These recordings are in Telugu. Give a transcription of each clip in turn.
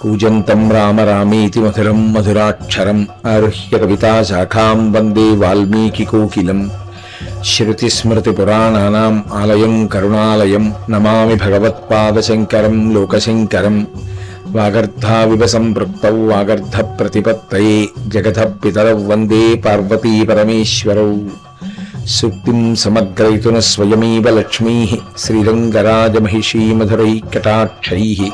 కూజంతం రామ రామేతి మధురం మధురాక్షరం ఆరుహ్య కవితాశాఖాం వందే వాల్మీకి కోకిలం. శృతిస్మృతిపురాణానాం ఆలయం కరుణాలయం నమామి భగవత్పాదశంకరం లోకశంకరం. వాగర్ధావివ సంపృక్తౌ వాగర్ధ ప్రతిపత్తయే జగత పితరౌ వందే పార్వతీ పరమేశ్వరౌ. సూక్తిం సమగ్రయితున స్వయమేవ లక్ష్మీ శ్రీరంగరాజమహిషీమధురైకటాక్షై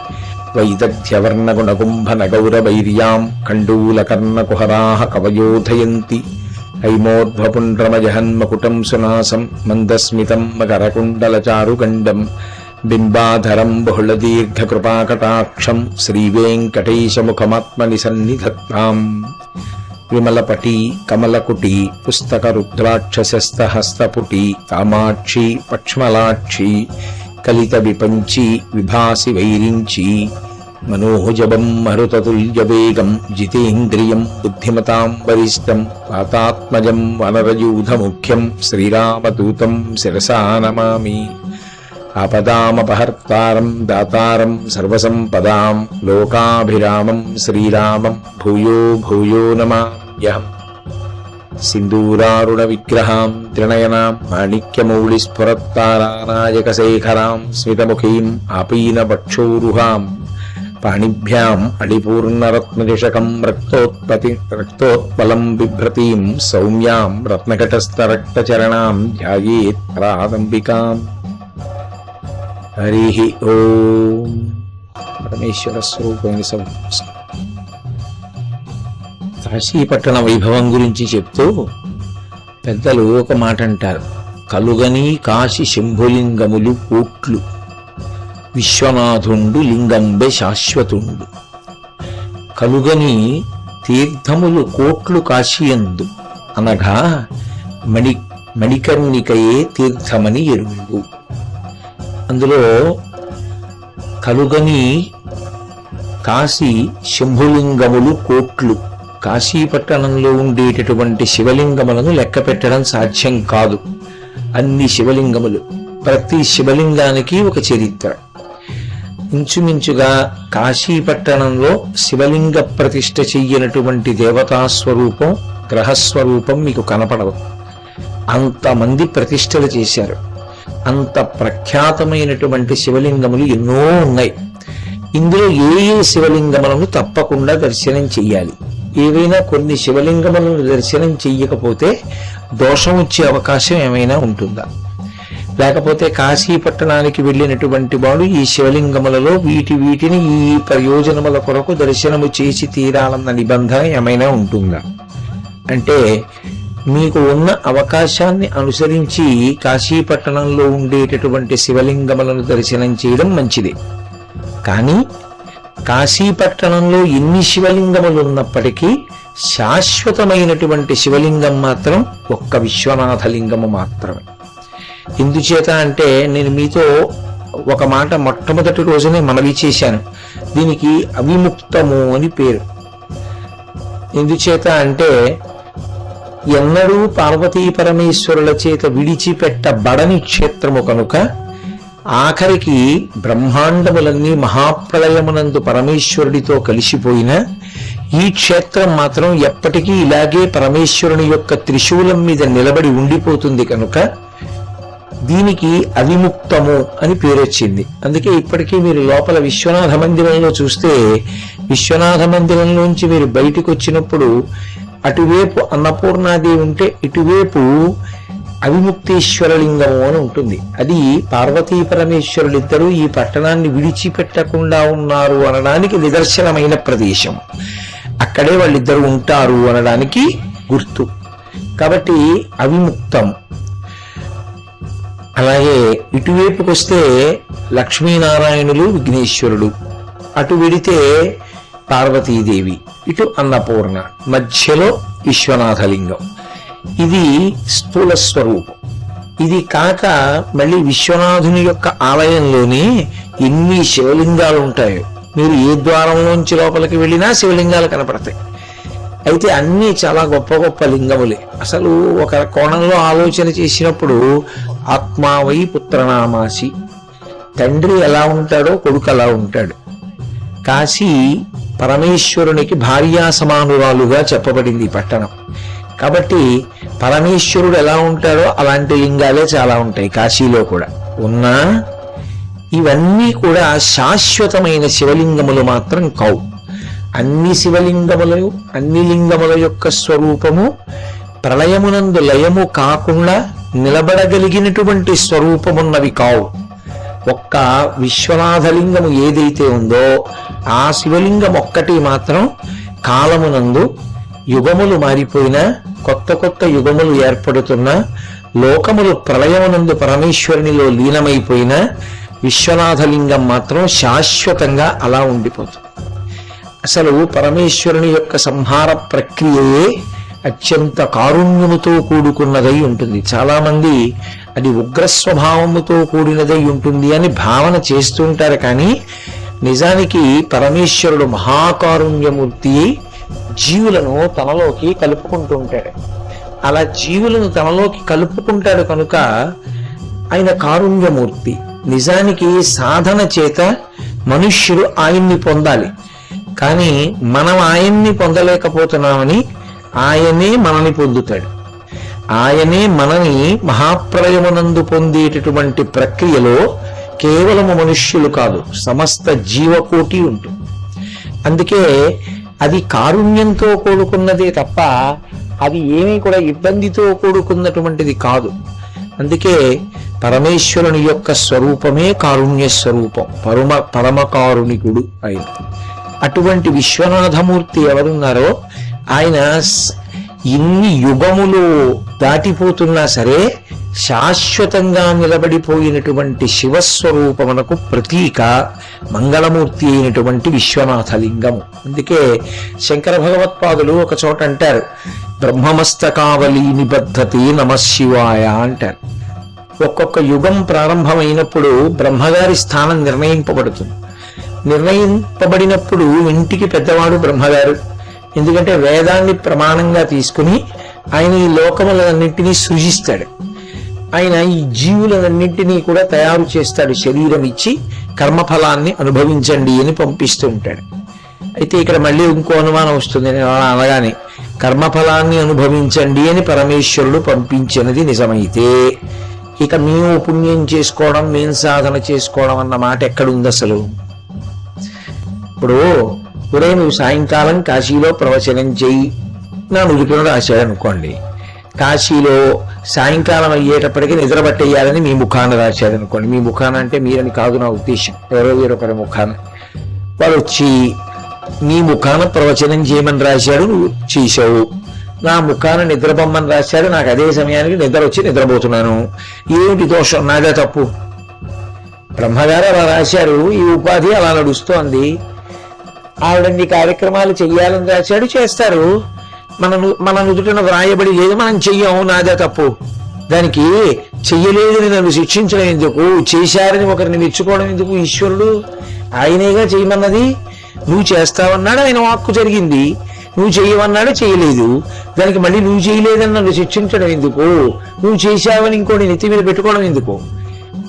వైదగ్ధ్యవర్ణగుణకుంభనగౌరవైర్యాం కండూలకర్ణకుహరాः కవయోధయంతి హైమోర్ధ్వపుండ్రమజహన్మకుటం సునాసం మందస్మితం మకరకుండలచారుగండం బింబాధరం బహుళదీర్ఘకృపాకటాక్షం శ్రీవేంకటేశముఖమాత్మని సన్నిధత్తాం విమలపటి కమలకుటి పుస్తక రుద్రాక్షసస్తహస్తపుటి కామాక్షి పక్ష్మలాక్షి కలిత విపంచి విభాసి వైరించి మనోజవం మరుతతుల్యవేగం జితేంద్రియం బుద్ధిమతాం వరిష్టం పాతాత్మజం వనరయూధముఖ్యం శ్రీరామదూతం శిరసా నమామి ఆపదామపహర్తారం దాతారం సర్వసంపదాం లోకాభిరామం శ్రీరామం భూయో భూయో నమామ్యహం సింధూరారుణ విగ్రహాం త్రినయనాం మాణిక్యమౌళిస్ఫురత్తారానాయకశేఖరాం స్మితముఖీం ఆపీనపక్షోరుహాం పాణిభ్యాం అడిపూర్ణరత్నజషకం రక్తోత్పతి రక్తోత్పలం బిభ్రతీం సౌమ్యాం రత్నకటస్థరక్తచరణాం ధ్యాయేత్ పరాదంబికాం. హరి ఓం పరమేశ్వర స్వరూపమైన కాశీపట్టణ వైభవం గురించి చెప్తూ పెద్దలు ఒక మాట అంటారు కలుగని కాశీ శంభులింగములు కోట్లు. విశ్వనాథుండు లింగంబె శాశ్వతుండు. కలుగని తీర్థములు కోట్లు కాశీయందు. అనగా మణి మణికర్ణికయే తీర్థమని ఎరువు అందులో కలుగని కాశీ శంభులింగములు కోట్లు. కాశీపట్టణంలో ఉండేటటువంటి శివలింగములను లెక్క పెట్టడం సాధ్యం కాదు. అన్ని శివలింగములు. ప్రతి శివలింగానికి ఒక చరిత్ర. ఇంచుమించుగా కాశీపట్టణంలో శివలింగ ప్రతిష్ఠ చెయ్యనటువంటి దేవతా స్వరూపం గ్రహస్వరూపం మీకు కనపడదు. అంతమంది ప్రతిష్టలు చేశారు. అంత ప్రఖ్యాతమైనటువంటి శివలింగములు ఎన్నో ఉన్నాయి. ఇందులో ఏ ఏ శివలింగములను తప్పకుండా దర్శనం చెయ్యాలి. ఏవైనా కొన్ని శివలింగములను దర్శనం చెయ్యకపోతే దోషం వచ్చే అవకాశం ఏమైనా ఉంటుందా? లేకపోతే కాశీ పట్టణానికి వెళ్ళినటువంటి వాడు ఈ శివలింగములలో వీటి వీటిని ఈ ప్రయోజనముల కొరకు దర్శనము చేసి తీరాలన్న నిబంధన ఏమైనా ఉంటుందా? అంటే మీకు ఉన్న అవకాశాన్ని అనుసరించి కాశీపట్టణంలో ఉండేటటువంటి శివలింగములను దర్శనం చేయడం మంచిది. కానీ కాశీపట్టణంలో ఎన్ని శివలింగములు ఉన్నప్పటికీ శాశ్వతమైనటువంటి శివలింగం మాత్రం ఒక్క విశ్వనాథ లింగము మాత్రమే. ఎందుచేత అంటే నేను మీతో ఒక మాట మొట్టమొదటి రోజునే మనవి చేశాను. దీనికి అవిముక్తము అని పేరు. ఎందుచేత అంటే ఎన్నడూ పార్వతీ పరమేశ్వరుల చేత విడిచిపెట్టబడని క్షేత్రము కనుక ఆఖరికి బ్రహ్మాండములన్నీ మహాప్రళయమునందు పరమేశ్వరుడితో కలిసిపోయిన ఈ క్షేత్రం మాత్రం ఎప్పటికీ ఇలాగే పరమేశ్వరుని యొక్క త్రిశూలం మీద నిలబడి ఉండిపోతుంది కనుక దీనికి అవిముక్తము అని పేరు వచ్చింది అందుకే ఇప్పటికీ మీరు లోపల విశ్వనాథ మందిరంలో చూస్తే విశ్వనాథ మందిరంలోంచి మీరు బయటికి వచ్చినప్పుడు అటువైపు అన్నపూర్ణాదేవి ఉంటే ఇటువైపు అవిముక్తేశ్వరలింగము అని ఉంటుంది. అది పార్వతీ పరమేశ్వరులిద్దరూ ఈ పట్టణాన్ని విడిచిపెట్టకుండా ఉన్నారు అనడానికి నిదర్శనమైన ప్రదేశం. అక్కడే వాళ్ళిద్దరూ ఉంటారు అనడానికి గుర్తు. కాబట్టి అవిముక్తం. అలాగే ఇటువైపుకి వస్తే లక్ష్మీనారాయణులు విఘ్నేశ్వరుడు. అటు వెడితే పార్వతీదేవి ఇటు అన్నపూర్ణ మధ్యలో విశ్వనాథలింగం. ఇది స్థూల స్వరూపం. ఇది కాక మళ్ళీ విశ్వనాథుని యొక్క ఆలయంలోనే ఎన్ని శివలింగాలు ఉంటాయో మీరు ఏ ద్వారంలోంచి లోపలికి వెళ్ళినా శివలింగాలు కనపడతాయి. అయితే అన్నీ చాలా గొప్ప గొప్ప లింగములే. అసలు ఒక కోణంలో ఆలోచన చేసినప్పుడు ఆత్మావై పుత్రనామాసి. తండ్రి ఎలా ఉంటాడో కొడుకు అలా ఉంటాడు. కాశీ పరమేశ్వరునికి భార్యా సమానురాలుగా చెప్పబడింది పట్టణం. కాబట్టి పరమేశ్వరుడు ఎలా ఉంటాడో అలాంటి లింగాలే చాలా ఉంటాయి కాశీలో కూడా. ఉన్నా ఇవన్నీ కూడా శాశ్వతమైన శివలింగములు మాత్రం కావు. అన్ని శివలింగములు అన్ని లింగముల యొక్క స్వరూపము ప్రళయమునందు లయము కాకుండా నిలబడగలిగినటువంటి స్వరూపమున్నవి కావు. ఒక్క విశ్వనాథలింగము ఏదైతే ఉందో ఆ శివలింగం ఒక్కటి మాత్రం కాలమునందు యుగములు మారిపోయినా కొత్త కొత్త యుగములు ఏర్పడుతున్నా లోకములు ప్రళయమునందు పరమేశ్వరునిలో లీనమైపోయినా విశ్వనాథలింగం మాత్రం శాశ్వతంగా అలా ఉండిపోతుంది. అసలు పరమేశ్వరుని యొక్క సంహార ప్రక్రియయే అత్యంత కారుణ్యముతో కూడుకున్నదై ఉంటుంది. చాలా మంది అది ఉగ్ర స్వభావముతో కూడినదై ఉంటుంది అని భావన చేస్తుంటారు కానీ నిజానికి పరమేశ్వరుడు మహాకారుణ్యమూర్తి జీవులను తనలోకి కలుపుకుంటూ ఉంటాడు. అలా జీవులను తనలోకి కలుపుకుంటాడు కనుక ఆయన కారుణ్యమూర్తి. నిజానికి సాధన చేత మనుష్యుడు ఆయన్ని పొందాలి. కానీ మనం ఆయన్ని పొందలేకపోతున్నామని ఆయనే మనని పొందుతాడు. ఆయనే మనని మహాప్రయమునందు పొందేటటువంటి ప్రక్రియలో కేవలము మనుష్యులు కాదు సమస్త జీవకోటి ఉంటుంది అందుకే అది కారుణ్యంతో కూడుకున్నదే తప్ప అది ఏమీ కూడా ఇబ్బందితో కూడుకున్నటువంటిది కాదు. అందుకే పరమేశ్వరుని యొక్క స్వరూపమే కారుణ్య స్వరూపం పరమ పరమ కారుణికుడు ఆయన అటువంటి విశ్వనాథమూర్తి ఎవరున్నారో ఆయన ఇన్ని యుగములు దాటిపోతున్నా సరే శాశ్వతంగా నిలబడిపోయినటువంటి శివస్వరూపమునకు ప్రతీక మంగళమూర్తి అయినటువంటి విశ్వనాథలింగము. అందుకే శంకర భగవత్పాదులు ఒక చోట అంటారు బ్రహ్మమస్తకావలి నిబద్ధతి నమశివాయ అంటారు. ఒక్కొక్క యుగం ప్రారంభమైనప్పుడు బ్రహ్మగారి స్థానం నిర్ణయింపబడుతుంది. నిర్ణయింపబడినప్పుడు ఇంటికి పెద్దవాడు బ్రహ్మగారు. ఎందుకంటే వేదాన్ని ప్రమాణంగా తీసుకుని ఆయన ఈ లోకములన్నింటినీ సృజిస్తాడు. ఆయన ఈ జీవులన్నింటినీ కూడా తయారు చేస్తాడు శరీరం ఇచ్చి కర్మఫలాన్ని అనుభవించండి అని పంపిస్తూ ఉంటాడు అయితే ఇక్కడ మళ్ళీ ఇంకో అనుమానం వస్తుంది. అనగానే కర్మఫలాన్ని అనుభవించండి అని పరమేశ్వరుడు పంపించినది నిజమైతే ఇక మేము పుణ్యం చేసుకోవడం మేము సాధన చేసుకోవడం అన్న మాట ఎక్కడుంది అసలు ఇప్పుడు ఒరే నువ్వు సాయంకాలం కాశీలో ప్రవచనం చెయ్యి నా నుదుటిలో రాశాడు అనుకోండి కాశీలో సాయంకాలం అయ్యేటప్పటికి నిద్ర పట్టేయాలని మీ ముఖాన రాశాడు అనుకోండి మీ ముఖాన అంటే మీరని కాదు నా ఉద్దేశం ఎవరో వేరొకరి ముఖాన. వాడు వచ్చి నీ ముఖాన ప్రవచనం చేయమని రాశాడు నువ్వు చేసావు నా ముఖాన నిద్రపోమ్మని రాశాడు నాకు అదే సమయానికి నిద్ర వచ్చి నిద్రపోతున్నాను. ఏమిటి దోషం? నాదే తప్పు. బ్రహ్మగారు అలా రాశారు. ఈ ఉపాధి అలా నడుస్తోంది. ఆవిడన్ని కార్యక్రమాలు చెయ్యాలని రాశాడు చేస్తారు. మన ను- మన నుదుటను వ్రాయబడి లేదు మనం చెయ్యం నాదే తప్పు. దానికి చెయ్యలేదని నన్ను శిక్షించడం ఎందుకు చేశారని ఒకరిని మెచ్చుకోవడం ఎందుకు ఈశ్వరుడు? ఆయనేగా చేయమన్నది నువ్వు చేస్తావన్నాడు ఆయన వాక్కు జరిగింది. నువ్వు చేయమన్నాడు చేయలేదు. దానికి మళ్ళీ నువ్వు చేయలేదని నన్ను శిక్షించడం ఎందుకు? నువ్వు చేశావని ఇంకోటి నెత్తి మీద పెట్టుకోవడం ఎందుకు?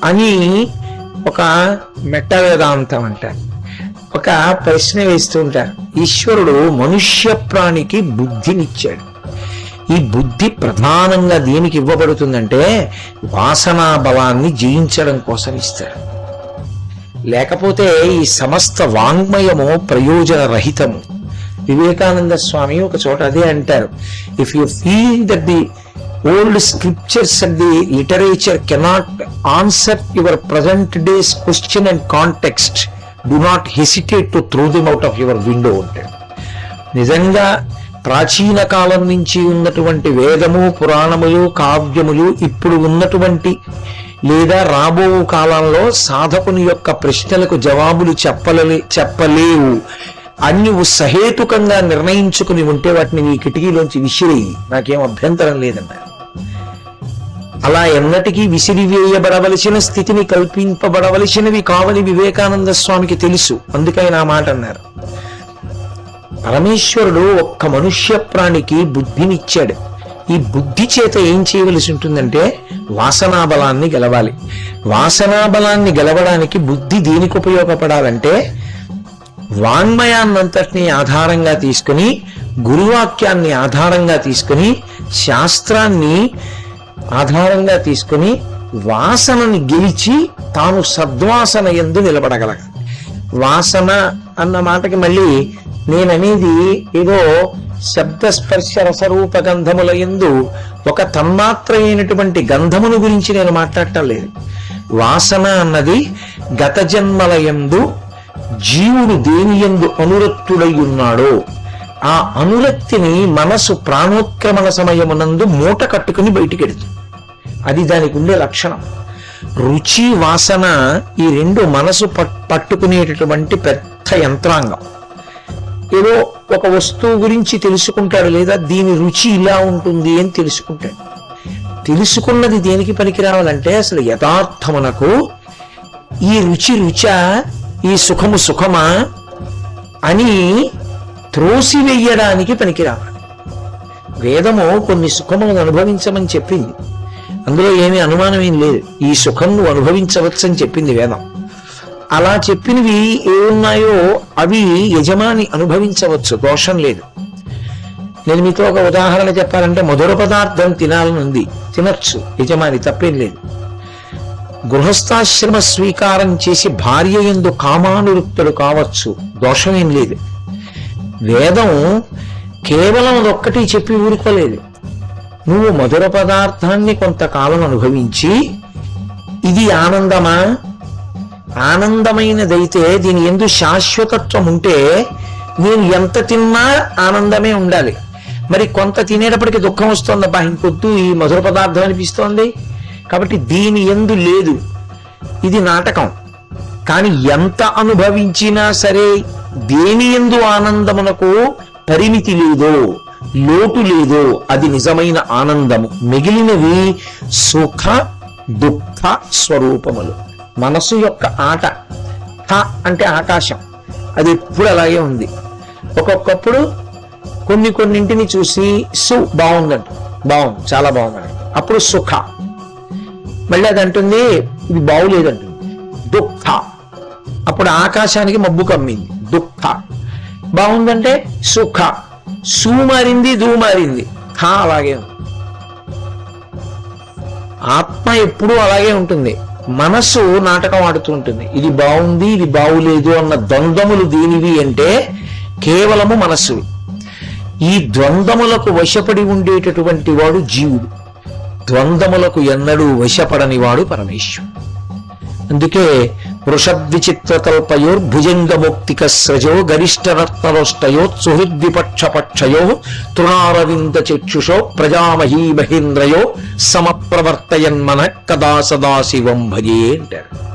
అని ఒక మెట్ట వేదాంతం అంటారు ఒక ప్రశ్న వేస్తూ ఉంటారు. ఈశ్వరుడు మనుష్య ప్రాణికి బుద్ధినిచ్చాడు. ఈ బుద్ధి ప్రధానంగా దేనికి ఇవ్వబడుతుందంటే వాసనా బలాన్ని జయించడం కోసం ఇస్తాడు లేకపోతే ఈ సమస్త వాంగ్మయము ప్రయోజన రహితము వివేకానంద స్వామి ఒక చోట అదే అంటారు. If you feel that the old scriptures and the literature cannot answer your present days question and context do not hesitate to throw them out of your window అంటాడు నిజంగా ప్రాచీన కాలం నుంచి ఉన్నటువంటి వేదము పురాణములు కావ్యములు ఇప్పుడు ఉన్నటువంటి లేదా రాబో కాలంలో సాధకుని యొక్క ప్రశ్నలకు జవాబులు చెప్పలే చెప్పలేవు. అని నువ్వు సహేతుకంగా నిర్ణయించుకుని ఉంటే వాటిని నీ కిటికీలోంచి విసిరేయి. నాకేం అభ్యంతరం లేదన్నారు అలా ఎన్నటికీ విసిరివేయబడవలసిన స్థితిని కల్పింపబడవలసినవి కావని వివేకానంద స్వామికి తెలుసు. అందుకని నా మాట అన్నారు. పరమేశ్వరుడు ఒక్క మనుష్య ప్రాణికి బుద్ధినిచ్చాడు. ఈ బుద్ధి చేత ఏం చేయవలసి ఉంటుందంటే వాసనాబలాన్ని గెలవాలి. వాసనాబలాన్ని గెలవడానికి బుద్ధి దేనికి ఉపయోగపడాలంటే వాంగ్మయాన్నంతటిని ఆధారంగా తీసుకుని గురువాక్యాన్ని ఆధారంగా తీసుకుని శాస్త్రాన్ని ఆధారంగా తీసుకుని వాసనని గెలిచి తాను సద్వాసన ఎందు నిలబడగలగాలి. వాసన అన్న మాటకి మళ్ళీ నేననేది ఏదో శబ్దస్పర్శ రసరూప గంధముల ఎందు ఒక తన్మాత్ర అయినటువంటి గంధమును గురించి నేను మాట్లాడటం లేదు. వాసన అన్నది గత జన్మల యందు జీవుడు దేని ఎందు అనురక్తుడై ఉన్నాడో ఆ అనురక్తిని మనసు ప్రాణోత్క్రమణ సమయమునందు మూట కట్టుకుని బయటికెడుతుంది అది దానికి ఉండే లక్షణం. రుచి వాసన ఈ రెండు మనసు పట్- పట్టుకునేటటువంటి పెద్ద యంత్రాంగం. ఏదో ఒక వస్తువు గురించి తెలుసుకుంటాడు లేదా దీని రుచి ఇలా ఉంటుంది అని తెలుసుకుంటాడు. తెలుసుకున్నది దేనికి పనికి రావాలంటే అసలు యథార్థమునకు ఈ రుచి రుచ ఈ సుఖము సుఖమా అని త్రోసివేయడానికి పనికిరావాలి వేదము కొన్ని సుఖములను అనుభవించమని చెప్పింది. అందులో ఏమీ అనుమానం ఏం లేదు. ఈ సుఖం నువ్వు అనుభవించవచ్చని చెప్పింది వేదం. అలా చెప్పినవి ఏమున్నాయో అవి యజమాని అనుభవించవచ్చు. దోషం లేదు. నేను మీతో ఒక ఉదాహరణ చెప్పాలంటే మధుర పదార్థం తినాలని ఉంది. తినచ్చు. యజమాని తప్పేం లేదు. గృహస్థాశ్రమ స్వీకారం చేసి భార్య ఎందు కామానురుక్తుడు కావచ్చు. దోషమేం లేదు. వేదం కేవలం అదొక్కటి చెప్పి ఊరుకోలేదు. నువ్వు మధుర పదార్థాన్ని కొంతకాలం అనుభవించి ఇది ఆనందమా? ఆనందమైనదైతే దీని ఎందు శాశ్వతత్వం ఉంటే నేను ఎంత తిన్నా ఆనందమే ఉండాలి. మరి కొంత తినేటప్పటికి దుఃఖం వస్తుందబ్బా ఇంకొద్దు ఈ మధుర పదార్థం అనిపిస్తోంది. కాబట్టి దీని ఎందు లేదు. ఇది నాటకం. కానీ ఎంత అనుభవించినా సరే దేని ఎందు ఆనందమునకు పరిమితి లేదో లోటు లేదో అది నిజమైన ఆనందము. మిగిలినవి సుఖ దుఃఖ స్వరూపములు. మనసు యొక్క ఆట హ అంటే ఆకాశం. అది ఎప్పుడు అలాగే ఉంది. ఒక్కొక్కప్పుడు కొన్ని కొన్నింటిని చూసి సు బాగుందంట. బాగుంది చాలా బాగుందంట. అప్పుడు సుఖ. మళ్ళీ అది అంటుంది ఇది బాగులేదంటుంది. దుఃఖ. అప్పుడు ఆకాశానికి మబ్బు కమ్మింది. దుఃఖ. బాగుందంటే సుఖ. సూ మారింది దూ మారింది హా అలాగే ఉంది. ఆత్మ ఎప్పుడూ అలాగే ఉంటుంది. మనస్సు నాటకం ఆడుతూ ఉంటుంది. ఇది బాగుంది ఇది బాగులేదు అన్న ద్వంద్వములు దీనివి అంటే కేవలము మనస్సు ఈ ద్వంద్వములకు వశపడి ఉండేటటువంటి వాడు జీవుడు. ద్వంద్వములకు ఎన్నడూ వశపడని వాడు పరమేశ్వరుడు. అందుకే వృషద్విచిత్రకల్పయోర్ భుజంగముక్తిక స్రజో గరిష్ట రత్నరోష్టయో సుహృద్విపక్షపక్షయో తృణారవింద చక్షుషో ప్రజామహీ మహేంద్రయో సమప్రవర్తయన్మన కదా సదాశివం భజే అంటారు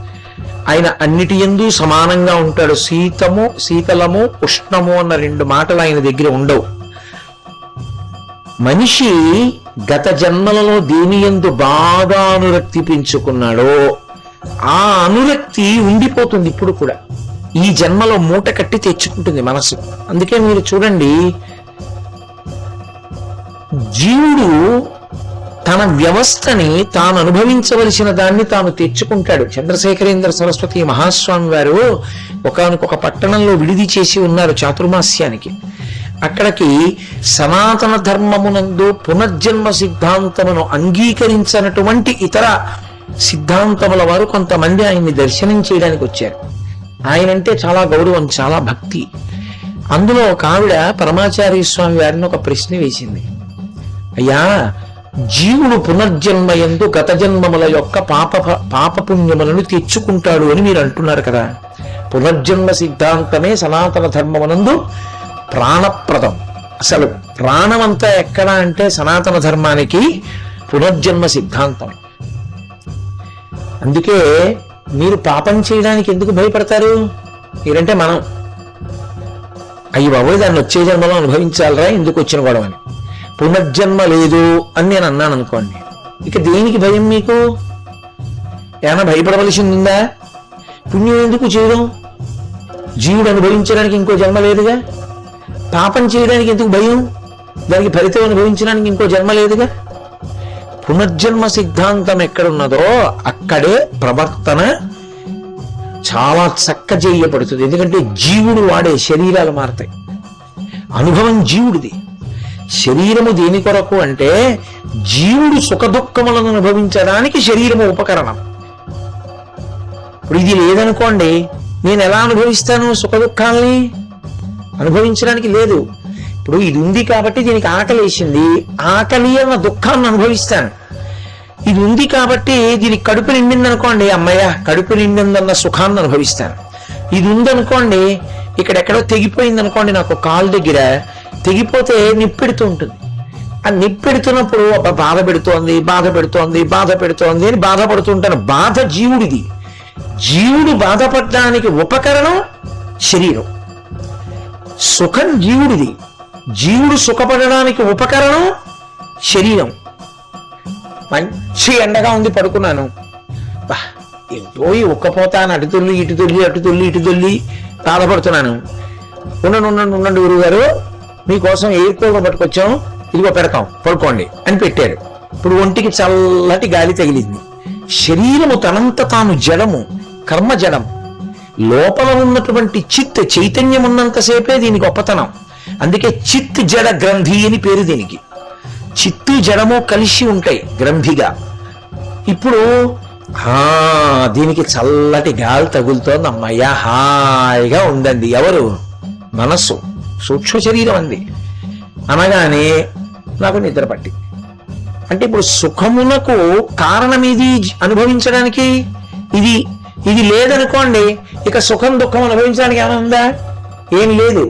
ఆయన అన్నిటి ఎందు సమానంగా ఉంటాడు. శీతము శీతలము ఉష్ణము అన్న రెండు మాటలు ఆయన దగ్గర ఉండవు. మనిషి గత జన్మలలో దేని ఎందు బాగా అనురక్తి పెంచుకున్నాడో ఆ అనురక్తి ఉండిపోతుంది ఇప్పుడు కూడా. ఈ జన్మలో మూట కట్టి తెచ్చుకుంటుంది మనసు. అందుకే మీరు చూడండి జీవుడు తన వ్యవస్థని తాను అనుభవించవలసిన దాన్ని తాను తెచ్చుకుంటాడు. చంద్రశేఖరేంద్ర సరస్వతి మహాస్వామి వారు ఒకనొక పట్టణంలో విడిది చేసి ఉన్నారు చాతుర్మాస్యానికి. అక్కడికి సనాతన ధర్మమునందు పునర్జన్మ సిద్ధాంతమును అంగీకరించినటువంటి ఇతర సిద్ధాంతముల వారు కొంతమంది ఆయన్ని దర్శనం చేయడానికి వచ్చారు. ఆయనంటే చాలా గౌరవం చాలా భక్తి. అందులో ఒక ఆవిడ పరమాచార్య స్వామి వారిని ఒక ప్రశ్న వేసింది. అయ్యా జీవుడు పునర్జన్మ ఎందు గత జన్మముల యొక్క పాప పాపపుణ్యములను తెచ్చుకుంటాడు అని మీరు అంటున్నారు కదా. పునర్జన్మ సిద్ధాంతమే సనాతన ధర్మమునందు ప్రాణప్రదం. అసలు ప్రాణమంతా ఎక్కడ అంటే సనాతన ధర్మానికి పునర్జన్మ సిద్ధాంతం. అందుకే మీరు పాపం చేయడానికి ఎందుకు భయపడతారు? మీరంటే మనం. అయ్యి బాబోయ్ దాన్ని వచ్చే జన్మలో అనుభవించాలరా ఎందుకు వచ్చిన గొడవ అని పునర్జన్మ లేదు అని నేను అన్నాను అనుకోండి. ఇక దేనికి భయం మీకు? ఏమైనా భయపడవలసింది ఉందా పుణ్యం ఎందుకు చేయడం? జీవుడు అనుభవించడానికి ఇంకో జన్మ లేదుగా? పాపం చేయడానికి ఎందుకు భయం? దానికి ఫలితం అనుభవించడానికి ఇంకో జన్మ లేదుగా? పునర్జన్మ సిద్ధాంతం ఎక్కడున్నదో అక్కడే ప్రవర్తన చాలా చక్క చేయబడుతుంది ఎందుకంటే జీవుడు వాడే శరీరాలు మారతాయి. అనుభవం జీవుడిది. శరీరము దేని కొరకు అంటే జీవుడు సుఖదుఖములను అనుభవించడానికి శరీరము ఉపకరణం. ఇప్పుడు ఇది లేదనుకోండి నేను ఎలా అనుభవిస్తాను సుఖదుఖాల్ని? అనుభవించడానికి లేదు. ఇప్పుడు ఇది ఉంది కాబట్టి దీనికి ఆకలి వేసింది. ఆకలి అన్న దుఃఖాన్ని అనుభవిస్తాను. ఇది ఉంది కాబట్టి దీనికి కడుపు నిండింది అనుకోండి అమ్మయ్య కడుపు నిండిందన్న సుఖాన్ని అనుభవిస్తాను. ఇది ఉందనుకోండి ఇక్కడెక్కడో తెగిపోయింది అనుకోండి నాకు కాలు దగ్గర తెగిపోతే నిప్పెడుతూ ఉంటుంది. ఆ నిప్పెడుతున్నప్పుడు బాధ పెడుతోంది బాధ పెడుతోంది బాధ పెడుతోంది అని బాధపడుతుంటాను. బాధ జీవుడిది. జీవుడు బాధపడడానికి ఉపకరణం శరీరం. సుఖం జీవుడిది. జీవుడు సుఖపడడానికి ఉపకరణం శరీరం. మంచి ఎండగా ఉంది పడుకున్నాను. బా, ఏంటో ఈ ఉక్కపోతాను అటు తొల్లి ఇటు తొల్లి అటు తొల్లి ఇటు తొల్లి బాధపడుతున్నాను. ఉండండి ఉండండి ఉండండి గురువుగారు మీకోసం ఎయిర్ కూలర్ పట్టుకొచ్చాం. ఇదిగో పెడతాం పడుకోండి అని పెట్టారు. ఇప్పుడు ఒంటికి చల్లటి గాలి తగిలింది. శరీరము తనంత తాను జడము కర్మ జడం లోపల ఉన్నటువంటి చిత్ చైతన్యం ఉన్నంతసేపే దీని గొప్పతనం. అందుకే చిత్ జడ గ్రంథి అని పేరు దీనికి. చిత్తు జడము కలిసి ఉంటాయి గ్రంథిగా. ఇప్పుడు ఆ దీనికి చల్లటి గాలి తగులుతోంది అమ్మయ్య హాయిగా ఉందండి. ఎవరు? మనస్సు. సూక్ష్మ శరీరం అంది. అనగానే నాకు నిద్ర పట్టి అంటే ఇప్పుడు సుఖమునకు కారణం ఇది అనుభవించడానికి? ఇది ఇది లేదనుకోండి ఇక సుఖం దుఃఖం అనుభవించడానికి ఏమైనా ఉందా? ఏం లేదు.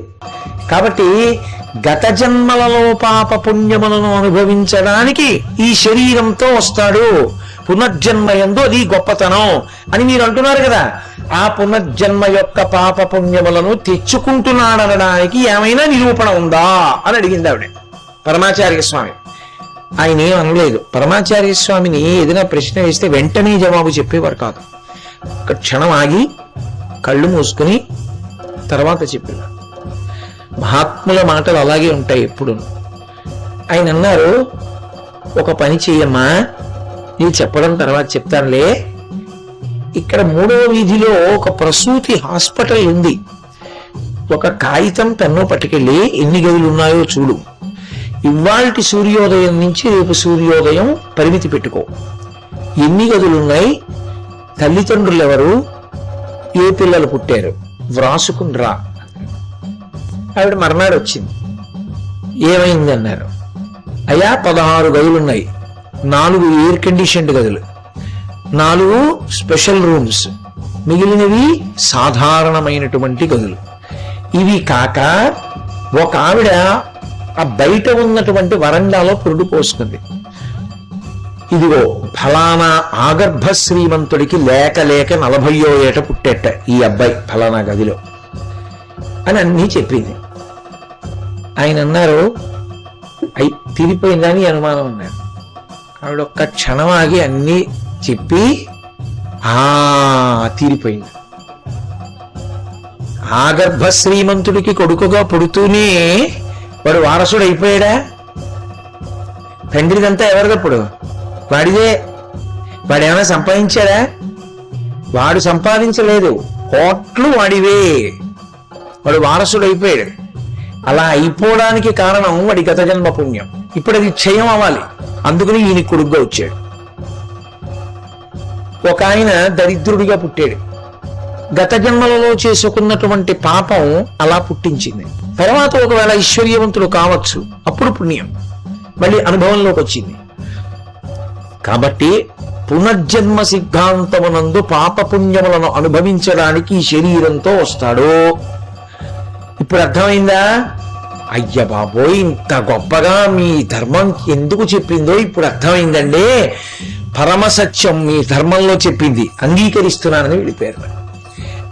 కాబట్టి గత జన్మలలో పాప పుణ్యములను అనుభవించడానికి ఈ శరీరంతో వస్తాడు. పునర్జన్మ ఎందు అది గొప్పతనం అని మీరు అంటున్నారు కదా. ఆ పునర్జన్మ యొక్క పాప పుణ్యములను తెచ్చుకుంటున్నాడనడానికి ఏమైనా నిరూపణ ఉందా అని అడిగింది ఆవిడ. పరమాచార్య స్వామి. ఆయన ఏం అనలేదు. పరమాచార్య స్వామిని ఏదైనా ప్రశ్న వేస్తే వెంటనే జవాబు చెప్పేవారు కాదు. ఒక క్షణం ఆగి కళ్ళు మూసుకుని తర్వాత చెప్పేవారు. మహాత్ముల మాటలు అలాగే ఉంటాయి ఎప్పుడు. ఆయన అన్నారు ఒక పని చెయ్యమ్మా నీ చెప్పడం తర్వాత చెప్తానులే. ఇక్కడ మూడవ వీధిలో ఒక ప్రసూతి హాస్పిటల్ ఉంది. ఒక కాగితం పెన్ను పట్టుకెళ్ళి ఎన్ని గదులు ఉన్నాయో చూడు. ఇవాల్టి సూర్యోదయం నుంచి రేపు సూర్యోదయం పరిమితి పెట్టుకో. ఎన్ని గదులు ఉన్నాయి? తల్లిదండ్రులు ఎవరు ఏ పిల్లలు పుట్టారు? వ్రాసుకుని రా ఆవిడ మర్నాడు వచ్చింది. ఏమైంది అన్నారు అయ్యా పదహారు గదులు ఉన్నాయి నాలుగు ఎయిర్ కండిషన్డ్ గదులు. నాలుగు స్పెషల్ రూమ్స్ మిగిలినవి సాధారణమైనటువంటి గదులు. ఇవి కాక ఒక ఆవిడ ఆ బయట ఉన్నటువంటి వరండాలో పురుడు పోసుకుంది. ఇదిగో ఫలానా ఆగర్భ శ్రీమంతుడికి లేక లేక నలభయో ఏట పుట్టేట ఈ అబ్బాయి ఫలానా గదిలో అని అన్నీ చెప్పింది. ఆయన అన్నారు అయి అనుమానం అన్నారు. ఆవిడ ఒక్క క్షణం ఆగి అన్నీ చెప్పి ఆ తీరిపోయింది. ఆగర్భ శ్రీమంతుడికి కొడుకుగా పుడుతూనే వాడు వారసుడు అయిపోయాడా తండ్రిదంతా ఎవరిదప్పుడు వాడిదే. వాడేమైనా సంపాదించాడా? వాడు సంపాదించలేదు. కోట్లు వాడివే. వాడు వారసుడు అయిపోయాడు అలా అయిపోవడానికి కారణం వాడి గత జన్మ పుణ్యం. ఇప్పుడు అది క్షయం అవ్వాలి అందుకని ఈయన కొడుగ్గా వచ్చాడు. ఒక ఆయన దరిద్రుడిగా పుట్టాడు. గత జన్మలలో చేసుకున్నటువంటి పాపం అలా పుట్టించింది. తర్వాత ఒకవేళ ఐశ్వర్యవంతుడు కావచ్చు అప్పుడు పుణ్యం. మళ్ళీ అనుభవంలోకి వచ్చింది. కాబట్టి పునర్జన్మ సిద్ధాంతమునందు పాప పుణ్యములను అనుభవించడానికి ఈ శరీరంతో వస్తాడు. ఇప్పుడు అర్థమైందా అయ్య బాబోయ్ ఇంత గొప్పగా మీ ధర్మం ఎందుకు చెప్పిందో ఇప్పుడు అర్థమైందండి పరమసత్యం మీ ధర్మంలో చెప్పింది. అంగీకరిస్తున్నానని వెళ్ళిపోయారు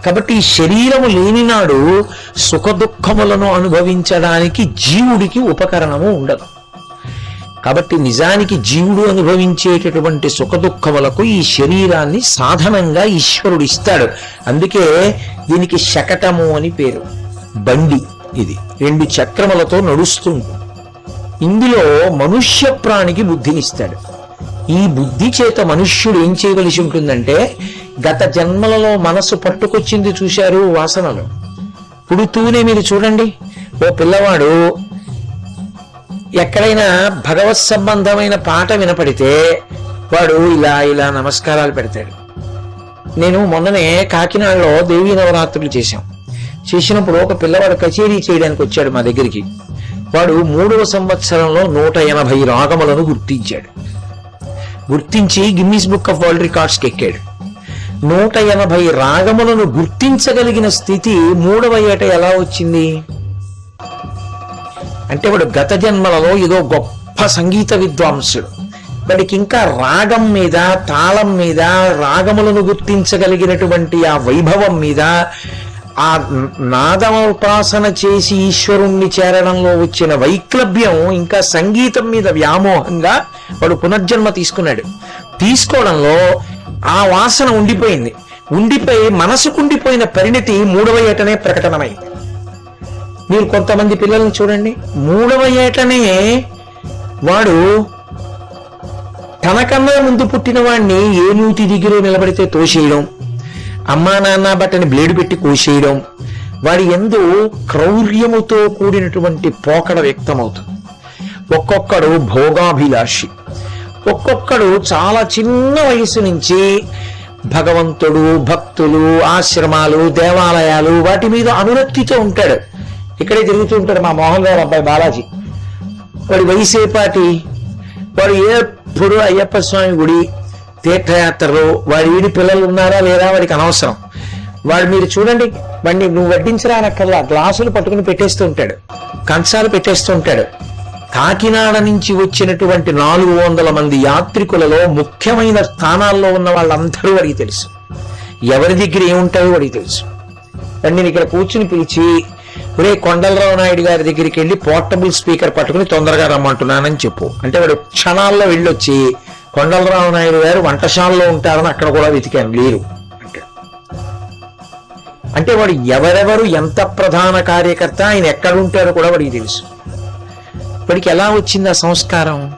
కాబట్టి శరీరము లేనినాడు సుఖ దుఃఖములను అనుభవించడానికి జీవుడికి ఉపకరణము ఉండదు. కాబట్టి నిజానికి జీవుడు అనుభవించేటటువంటి సుఖ దుఃఖములకు ఈ శరీరాన్ని సాధనంగా ఈశ్వరుడు ఇస్తాడు. అందుకే దీనికి శకటము అని పేరు. బండి ఇది. రెండు చక్రములతో నడుస్తుంది ఇందులో మనుష్య ప్రాణికి బుద్ధినిస్తాడు ఈ బుద్ధి చేత మనుష్యుడు ఏం చేయవలసి ఉంటుందంటే గత జన్మలలో మనసు పట్టుకొచ్చింది చూశారు వాసనలు. పుడుతూనే మీరు చూడండి. ఓ పిల్లవాడు ఎక్కడైనా భగవత్ సంబంధమైన పాట వినపడితే వాడు ఇలా ఇలా నమస్కారాలు పెడతాడు. నేను మొన్ననే కాకినాడలో దేవీ నవరాత్రులు చేశాం. చేసినప్పుడు ఒక పిల్లవాడు కచేరీ చేయడానికి వచ్చాడు మా దగ్గరికి. వాడు మూడవ సంవత్సరంలో నూట ఎనభై రాగములను గుర్తించాడు. గుర్తించి గిన్నీస్ బుక్ ఆఫ్ వరల్డ్ రికార్డ్స్కి ఎక్కాడు. నూట ఎనభై రాగములను గుర్తించగలిగిన స్థితి మూడవ ఏట ఎలా వచ్చింది? అంటే వాడు గత జన్మలలో ఏదో గొప్ప సంగీత విద్వాంసుడు. వాడికి ఇంకా రాగం మీద తాళం మీద రాగములను గుర్తించగలిగినటువంటి ఆ వైభవం మీద ఆ నాదోపాసన చేసి ఈశ్వరుణ్ణి చేరడంలో వచ్చిన వైక్లభ్యం ఇంకా సంగీతం మీద వ్యామోహంగా వాడు పునర్జన్మ తీసుకున్నాడు. తీసుకోవడంలో ఆ వాసన ఉండిపోయింది. ఉండిపోయి మనసుకుండిపోయిన పరిణతి మూడవ ఏటనే ప్రకటనమైంది. మీరు కొంతమంది పిల్లల్ని చూడండి. మూడవ ఏటనే వాడు తనకన్నా ముందు పుట్టిన వాడిని ఏ నూతి దిగిరో నిలబడితే తోసేయడం. అమ్మా నాన్న బట్టని బ్లేడు పెట్టి కోసేయడం వాడి ఎందు క్రౌర్యముతో కూడినటువంటి పోకడ వ్యక్తమవుతుంది. ఒక్కొక్కడు భోగాభిలాషి ఒక్కొక్కడు చాలా చిన్న వయసు నుంచి భగవంతుడు భక్తులు ఆశ్రమాలు దేవాలయాలు వాటి మీద అనురక్తితో ఉంటాడు. ఇక్కడే తిరుగుతూ ఉంటాడు మా మోహన్ గారు అబ్బాయి బాలాజీ. వాడి వయసేపాటి వాడు ఎప్పుడు అయ్యప్ప స్వామి గుడి తీర్థయాత్రలు వాడి వీడి పిల్లలు ఉన్నారా లేదా వాడికి అనవసరం. వాడు మీరు చూడండి వాడిని నువ్వు వడ్డించరా అనక్కర్లా గ్లాసులు పట్టుకుని పెట్టేస్తూ ఉంటాడు. కంచాలు పెట్టేస్తూ ఉంటాడు. కాకినాడ నుంచి వచ్చినటువంటి నాలుగు వందల మంది యాత్రికులలో ముఖ్యమైన స్థానాల్లో ఉన్న వాళ్ళందరూ వాడికి తెలుసు. ఎవరి దగ్గర ఏముంటాయో వాడికి తెలుసు. వాడిని నేను ఇక్కడ కూర్చుని పిలిచి ఒరే కొండలరావు నాయుడు గారి దగ్గరికి వెళ్ళి పోర్టబుల్ స్పీకర్ పట్టుకుని తొందరగా రమ్మంటున్నానని చెప్పు. అంటే వాడు క్షణాల్లో వెళ్ళొచ్చి కొండలరావు నాయుడు గారు వంటశాలలో ఉంటారని అక్కడ కూడా వెతికాను లేరు. అంటే వాడు ఎవరెవరు ఎంత ప్రధాన కార్యకర్త ఆయన ఎక్కడ ఉంటారో కూడా వాడికి తెలుసు. వాడికి ఎలా వచ్చింది ఆ సంస్కారం?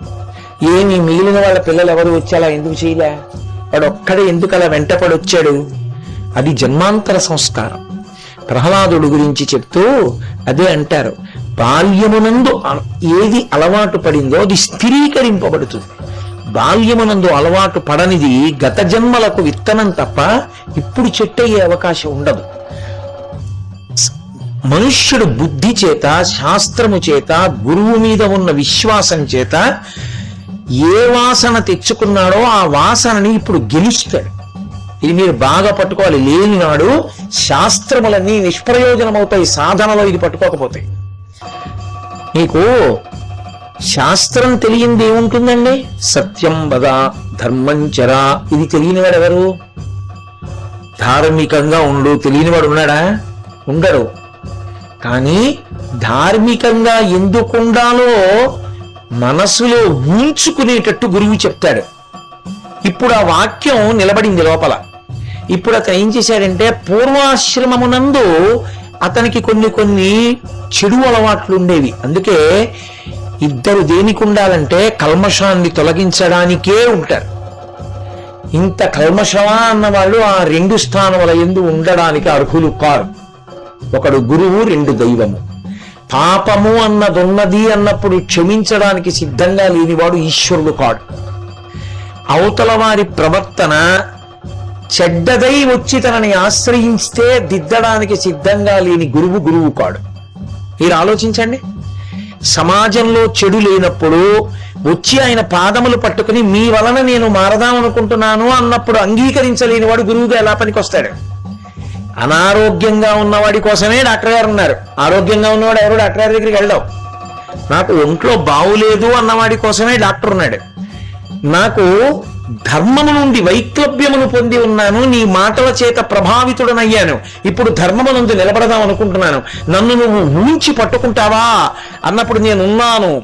ఏమి మిగిలిన వాళ్ళ పిల్లలు ఎవరు వచ్చి అలా ఎందుకు చేయలే? వాడు ఒక్కడే ఎందుకు అలా వెంటపడి వచ్చాడు? అది జన్మాంతర సంస్కారం. ప్రహ్లాదుడు గురించి చెప్తూ అదే అంటారు. బాల్యమునందు ఏది అలవాటు పడిందో అది స్థిరీకరింపబడుతుంది. బాల్యమునందు అలవాటు పడనిది గత జన్మలకు విత్తనం తప్ప ఇప్పుడు చెట్టు అయ్యే అవకాశం ఉండదు. మనుష్యుడు బుద్ధి చేత శాస్త్రము చేత గురువు మీద ఉన్న విశ్వాసం చేత ఏ వాసన తెచ్చుకున్నాడో ఆ వాసనని ఇప్పుడు గెలుస్తాడు. ఇది మీరు బాగా పట్టుకోవాలి. లేని నాడు శాస్త్రములన్నీ నిష్ప్రయోజనమవుతాయి సాధనలో ఇది పట్టుకోకపోతాయి మీకు శాస్త్రం తెలియంది ఏముంటుందండి? సత్యం వద ధర్మం చరా ఇది తెలియనివాడు ఎవరు ధార్మికంగా ఉండు తెలియనివాడు ఉన్నాడా? ఉండడు. కానీ ధార్మికంగా ఎందుకుండాలో మనసులో ఉంచుకునేటట్టు గురువు చెప్తాడు. ఇప్పుడు ఆ వాక్యం నిలబడింది లోపల. ఇప్పుడు అతను ఏం చేశాడంటే పూర్వాశ్రమమునందు అతనికి కొన్ని కొన్ని చెడు అలవాట్లు ఉండేవి అందుకే ఇద్దరు దేనికి ఉండాలంటే కల్మషాన్ని తొలగించడానికే ఉంటారు. ఇంత కల్మషమా అన్న వాళ్ళు ఆ రెండు స్థానముల ఎందు ఉండడానికి అర్హులు కారు. ఒకడు గురువు రెండు దైవము. పాపము అన్నదున్నది అన్నప్పుడు క్షమించడానికి సిద్ధంగా లేనివాడు ఈశ్వరుడు కాడు. అవతల వారి ప్రవర్తన చెడ్డదై వచ్చి తనని ఆశ్రయిస్తే దిద్దడానికి సిద్ధంగా లేని గురువు గురువు కాడు. మీరు ఆలోచించండి. సమాజంలో చెడు లేనప్పుడు వచ్చి ఆయన పాదములు పట్టుకుని మీ వలన నేను మారదామనుకుంటున్నాను అన్నప్పుడు అంగీకరించలేని వాడు గురువుగా ఎలా పనికొస్తాడు? అనారోగ్యంగా ఉన్నవాడి కోసమే డాక్టర్ గారు ఉన్నారు. ఆరోగ్యంగా ఉన్నవాడు ఎవరు? డాక్టర్ గారి దగ్గరికి వెళ్ళావు నాకు ఒంట్లో బాగులేదు అన్నవాడి కోసమే డాక్టర్ ఉన్నాడు. నాకు ధర్మము నుండి వైక్లభ్యమును పొంది ఉన్నాను నీ మాటల చేత ప్రభావితుడనయ్యాను. ఇప్పుడు ధర్మము నుండి నిలబడదాం అనుకుంటున్నాను. నన్ను నువ్వు ఊహించి పట్టుకుంటావా? అన్నప్పుడు నేను ఉన్నాను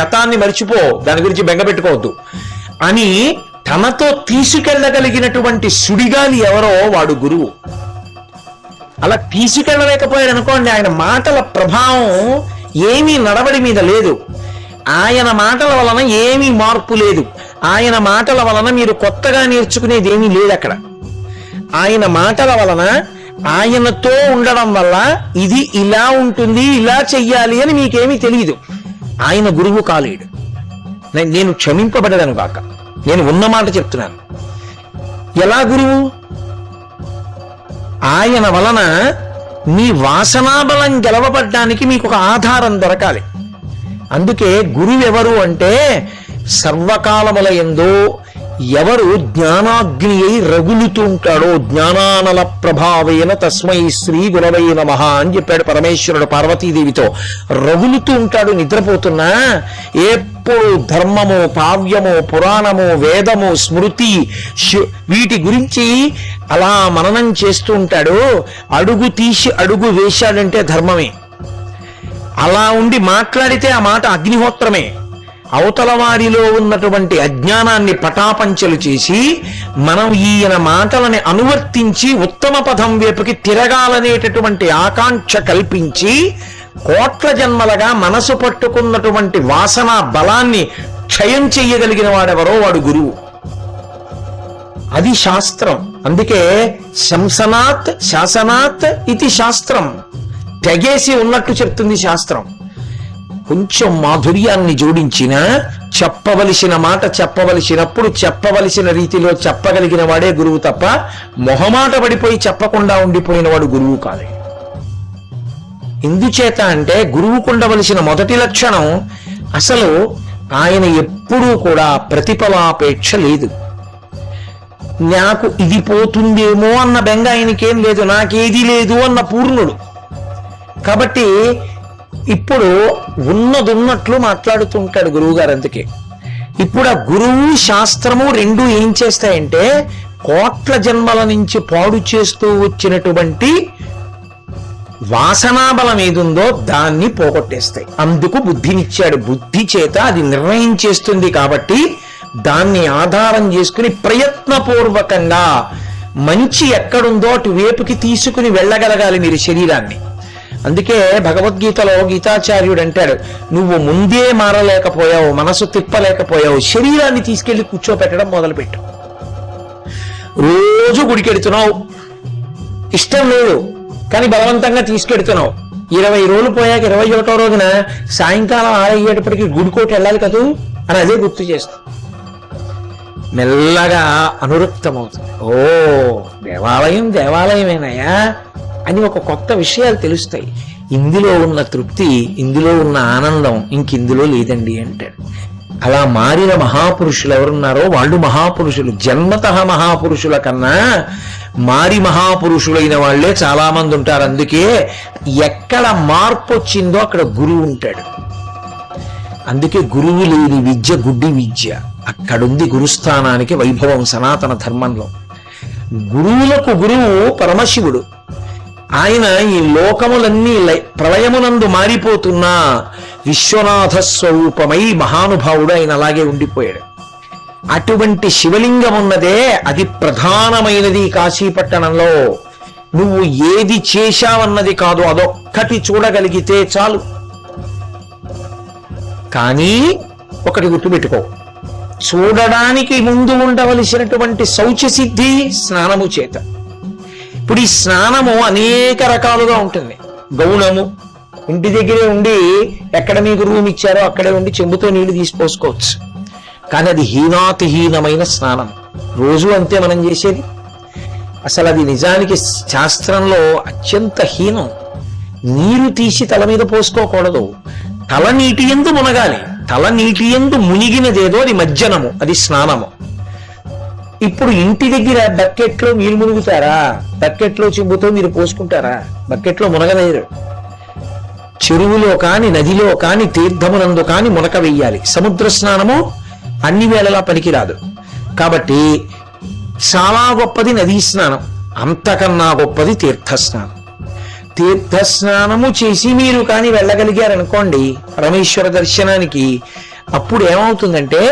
గతాన్ని మర్చిపో దాని గురించి బెంగపెట్టుకోవద్దు అని తనతో తీసుకెళ్ళగలిగినటువంటి సుడిగాలి ఎవరో వాడు గురువు. అలా తీసుకెళ్ళలేకపోయాడు అనుకోండి ఆయన మాటల ప్రభావం ఏమీ నడవడి మీద లేదు. ఆయన మాటల వలన ఏమీ మార్పు లేదు. ఆయన మాటల వలన మీరు కొత్తగా నేర్చుకునేది ఏమీ లేదు అక్కడ. ఆయన మాటల వలన ఆయనతో ఉండడం వల్ల ఇది ఇలా ఉంటుంది ఇలా చెయ్యాలి అని మీకేమీ తెలియదు ఆయన గురువు కాలేడు. నేను క్షమింపబడదను కాక నేను ఉన్న మాట చెప్తున్నాను. ఎలా గురువు? ఆయన వలన మీ వాసనాబలం గెలవబడ్డానికి మీకు ఒక ఆధారం దొరకాలి. అందుకే గురువు ఎవరు అంటే సర్వకాలముల ఎందు ఎవరు జ్ఞానాగ్ని అయి రగులుతూ ఉంటాడో జ్ఞానానల ప్రభావేన తస్మై శ్రీ గురవై నమ అని చెప్పాడు పరమేశ్వరుడు పార్వతీదేవితో. రగులుతూ ఉంటాడు నిద్రపోతున్నా ఎప్పుడు ధర్మము కావ్యము పురాణము వేదము స్మృతి వీటి గురించి అలా మననం చేస్తూ ఉంటాడు. అడుగు తీసి అడుగు వేశాడంటే ధర్మమే. అలా ఉండి మాట్లాడితే ఆ మాట అగ్నిహోత్రమే. అవతల వారిలో ఉన్నటువంటి అజ్ఞానాన్ని పటాపంచలు చేసి మనం ఈయన మాటలని అనువర్తించి ఉత్తమ పదం వైపుకి తిరగాలనేటటువంటి ఆకాంక్ష కల్పించి కోట్ల జన్మలుగా మనసు పట్టుకున్నటువంటి వాసన బలాన్ని క్షయం చెయ్యగలిగిన వాడెవరో వాడు గురువు. అది శాస్త్రం. అందుకే శంసనాత్ శాసనాత్ ఇది శాస్త్రం. తెగేసి ఉన్నట్టు చెప్తుంది శాస్త్రం. కొంచెం మాధుర్యాన్ని జోడించిన చెప్పవలసిన మాట చెప్పవలసినప్పుడు చెప్పవలసిన రీతిలో చెప్పగలిగిన వాడే గురువు తప్ప మొహమాట పడిపోయి చెప్పకుండా ఉండిపోయిన వాడు గురువు కాదు. ఎందుచేత అంటే గురువుకు ఉండవలసిన మొదటి లక్షణం అసలు ఆయన ఎప్పుడూ కూడా ప్రతిఫలాపేక్ష లేదు. నాకు ఇది పోతుందేమో అన్న బెంగ ఆయనకేం లేదు నాకేది లేదు అన్న పూర్ణుడు. కాబట్టి ఇప్పుడు ఉన్నదున్నట్లు మాట్లాడుతుంటాడు గురువు గారు అందుకే. ఇప్పుడు ఆ గురువు శాస్త్రము రెండు ఏం చేస్తాయంటే కోట్ల జన్మల నుంచి పాడు చేస్తూ వచ్చినటువంటి వాసనాబలం ఏదుందో దాన్ని పోగొట్టేస్తాయి. అందుకు బుద్ధినిచ్చాడు. బుద్ధి చేత అది నిర్ణయం చేస్తుంది కాబట్టి దాన్ని ఆధారం చేసుకుని ప్రయత్నపూర్వకంగా మంచి ఎక్కడుందో అటువైపుకి తీసుకుని వెళ్ళగలగాలి మీరు శరీరాన్ని. అందుకే భగవద్గీతలో గీతాచార్యుడు అంటాడు నువ్వు ముందే మారలేకపోయావు మనసు తిప్పలేకపోయావు శరీరాన్ని తీసుకెళ్ళి కూర్చోపెట్టడం మొదలుపెట్టు. రోజు గుడికెడుతున్నావు. ఇష్టం లేదు కానీ బలవంతంగా తీసుకెడుతున్నావు. ఇరవై రోజులు పోయాక ఇరవై ఒకటో రోజున సాయంకాలం ఆరయ్యేటప్పటికి గుడికోటి వెళ్ళాలి కదూ? అని అదే గుర్తు చేస్తాం. మెల్లగా అనురక్తమవుతుంది. ఓ దేవాలయం దేవాలయమేనయ్యా. అని ఒక కొత్త విషయాలు తెలుస్తాయి. ఇందులో ఉన్న తృప్తి ఇందులో ఉన్న ఆనందం ఇంకిందులో లేదండి అంటాడు అలా మారిన మహాపురుషులు ఎవరున్నారో వాళ్ళు మహాపురుషులు. జన్మత మహాపురుషుల కన్నా మారి మహాపురుషులైన వాళ్ళే చాలా మంది ఉంటారు. అందుకే ఎక్కడ మార్పు వచ్చిందో అక్కడ గురువు ఉంటాడు. అందుకే గురువు లేని విద్య గుడ్డి విద్య. అక్కడుంది గురుస్థానానికి వైభవం సనాతన ధర్మంలో. గురువులకు గురువు పరమశివుడు. ఆయన ఈ లోకములన్నీ లై- ప్రళయమునందు మారిపోతున్న విశ్వనాథ స్వరూపమై మహానుభావుడు ఆయన అలాగే ఉండిపోయాడు. అటువంటి శివలింగం ఉన్నదే అది ప్రధానమైనది కాశీపట్టణంలో. నువ్వు ఏది చేశావన్నది కాదు అదొక్కటి చూడగలిగితే చాలు. కానీ ఒకటి గుర్తుపెట్టుకో. చూడడానికి ముందు ఉండవలసినటువంటి శౌచసిద్ధి స్నానము చేత. ఇప్పుడు ఈ స్నానము అనేక రకాలుగా ఉంటుంది. గౌణము ఇంటి దగ్గరే ఉండి ఎక్కడ మీకు రూమ్ ఇచ్చారో అక్కడే ఉండి చెంబుతో నీళ్ళు తీసిపోసుకోవచ్చు. కానీ అది హీనాతిహీనమైన స్నానం. రోజు అంతే మనం చేసేది. అసలు అది నిజానికి శాస్త్రంలో అత్యంత హీనం. నీరు తీసి తల మీద పోసుకోకూడదు. తల నీటి ఎందు మునగాలి. తల నీటి ఎందు మునిగినదేదో అది మజ్జనము అది స్నానము. ఇప్పుడు ఇంటి దగ్గర బకెట్లో మీరు మునుగుతారా? బకెట్లో చెబుతో మీరు పోసుకుంటారా? బకెట్లో మునగలేరు. చెరువులో కాని నదిలో కాని తీర్థమునందు కాని మునక వెయ్యాలి. సముద్ర స్నానము అన్ని వేళలా పనికిరాదు. కాబట్టి చాలా గొప్పది నదీ స్నానం. అంతకన్నా గొప్పది తీర్థ స్నానం తీర్థ స్నానము చేసి మీరు కానీ వెళ్ళగలిగారనుకోండి పరమేశ్వర దర్శనానికి అప్పుడు ఏమవుతుందంటే